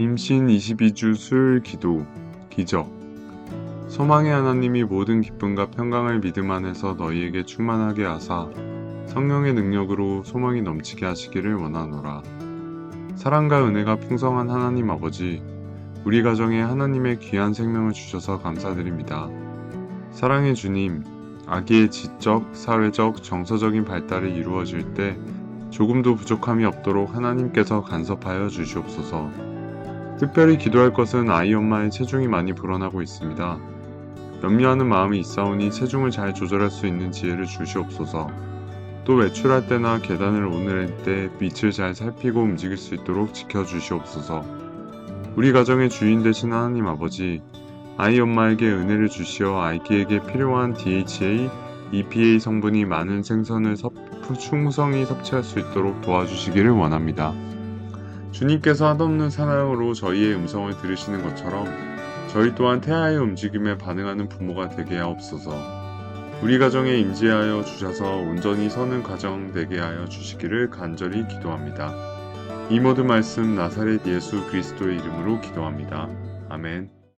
임신 22주 수요일 기도 기적 소망의 하나님이 모든 기쁨과 평강을 믿음 안에서 너희에게 충만하게 하사 성령의 능력으로 소망이 넘치게 하시기를 원하노라. 사랑과 은혜가 풍성한 하나님 아버지, 우리 가정에 하나님의 귀한 생명을 주셔서 감사드립니다. 사랑의 주님, 아기의 지적, 사회적, 정서적인 발달이 이루어질 때 조금도 부족함이 없도록 하나님께서 간섭하여 주시옵소서. 특별히 기도할 것은 아이 엄마의 체중이 많이 불어나고 있습니다. 염려하는 마음이 있사오니 체중을 잘 조절할 수 있는 지혜를 주시옵소서. 또 외출할 때나 계단을 오르낼 때 밑을 잘 살피고 움직일 수 있도록 지켜주시옵소서. 우리 가정의 주인 되신 하나님 아버지, 아이 엄마에게 은혜를 주시어 아이기에게 필요한 DHA, EPA 성분이 많은 생선을 섭, 충성히 섭취할 수 있도록 도와주시기를 원합니다. 주님께서 한없는 사랑으로 저희의 음성을 들으시는 것처럼 저희 또한 태아의 움직임에 반응하는 부모가 되게 하옵소서. 우리 가정에 임재하여 주셔서 온전히 서는 가정 되게 하여 주시기를 간절히 기도합니다. 이 모든 말씀 나사렛 예수 그리스도의 이름으로 기도합니다. 아멘.